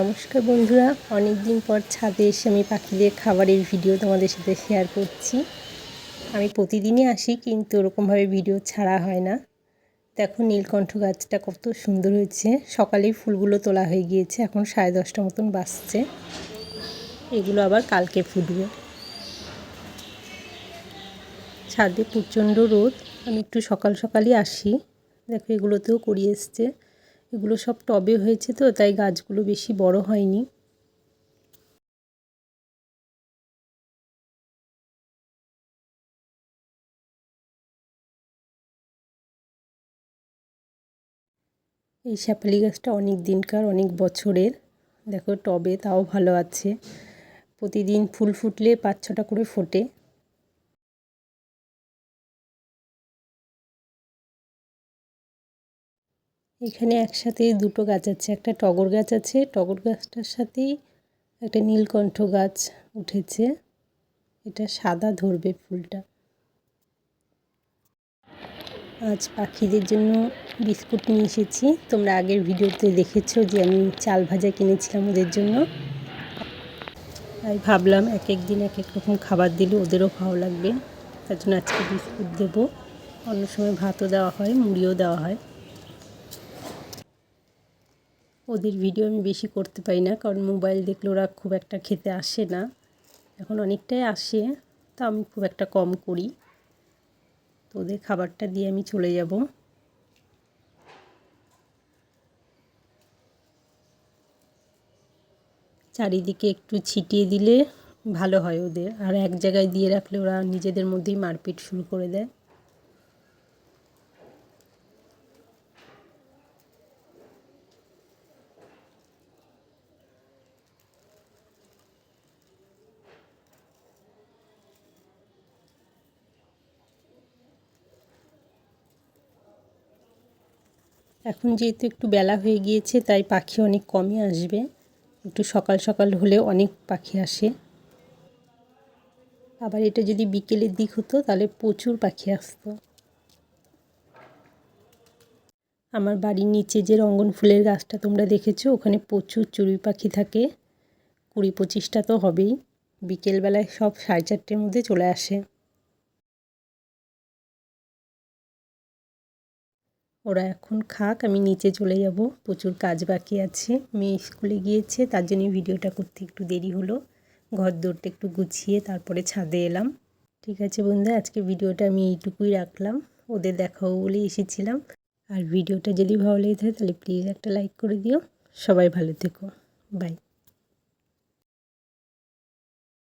নমস্কার বন্ধুরা অনেক দিন পর ছাদে এসে আমি পাখিদের খাবারের ভিডিও তোমাদের সাথে শেয়ার করছি। আমি প্রতিদিনই আসি, কিন্তু ওরকমভাবে ভিডিও ছাড়া হয় না। দেখো নীলকণ্ঠ গাছটা কত সুন্দর হয়েছে। সকালেই ফুলগুলো তোলা হয়ে গিয়েছে, এখন সাড়ে দশটা মতন বাসছে এগুলো আবার কালকে ফুটবে। ছাদে প্রচণ্ড রোদ, আমি একটু সকাল সকালই আসি। দেখো এগুলোতেও করিয়ে এসছে। এগুলো সব টবে হয়েছে তো, তাই গাছগুলো বেশি বড় হয়নি। এই শ্যাপালি গাছটা অনেক দিনকার, অনেক বছরের। দেখো টবে তাও ভালো আছে। প্রতিদিন ফুল ফুটলে পাঁচ ছটা করে ফোটে। এখানে একসাথে দুটো গাছ আছে, একটা টগর গাছ আছে, টগর গাছটার সাথেই একটা নীলকণ্ঠ গাছ উঠেছে। এটা সাদা ধরবে ফুলটা। আজ পাখিদের জন্য বিস্কুট নিয়ে এসেছি। তোমরা আগের ভিডিওতে দেখেছ যে আমি চাল ভাজা কিনেছিলাম ওদের জন্য। তাই ভাবলাম এক এক দিন এক এক রকম খাবার দিলে ওদেরও ভালো লাগবে। তার জন্য আজকে বিস্কুট দেবো। অন্য সময় ভাতও দেওয়া হয়, মুড়িও দেওয়া হয়। ওদের ভিডিও আমি বেশি করতে পারি না, কারণ মোবাইল দেখলে ওরা খুব একটা খেতে আসে না। এখন অনেকটাই আসে, তা আমি খুব একটা কম করি। তো ওদের খাবারটা দিয়ে আমি চলে যাব। চারিদিকে একটু ছিটিয়ে দিলে ভালো হয় ওদের, আর এক জায়গায় দিয়ে রাখলে ওরা নিজেদের মধ্যেই মারপিট শুরু করে দেয়। এখন যেহেতু একটু বেলা হয়ে গিয়েছে, তাই পাখি অনেক কমই আসবে। একটু সকাল সকাল হলে অনেক পাখি আসে। আবার এটা যদি বিকেলের দিক হতো, তাহলে প্রচুর পাখি আসতো। আমার বাড়ির নিচে যে রঙ্গন ফুলের গাছটা তোমরা দেখেছ, ওখানে প্রচুর চড়ুই পাখি থাকে। কুড়ি পঁচিশটা তো হবেই। বিকেলবেলায় সব সাড়ে চারটের মধ্যে চলে আসে। ওরা এখন খাক, আমি নিচে চলে যাব, প্রচুর কাজ বাকি আছে। মেয়ে স্কুলে গিয়েছে, তার জন্য ভিডিওটা করতে একটু দেরি হলো। ঘর দৌড়টা একটু গুছিয়ে তারপরে ছাদে এলাম। ঠিক আছে বন্ধু আজকে ভিডিওটা আমি এইটুকুই রাখলাম। ওদের দেখাবো বলে এসেছিলাম। আর ভিডিওটা যদি ভালো লেগে থাকে তাহলে প্লিজ একটা লাইক করে দিও। সবাই ভালো থেকো। বাই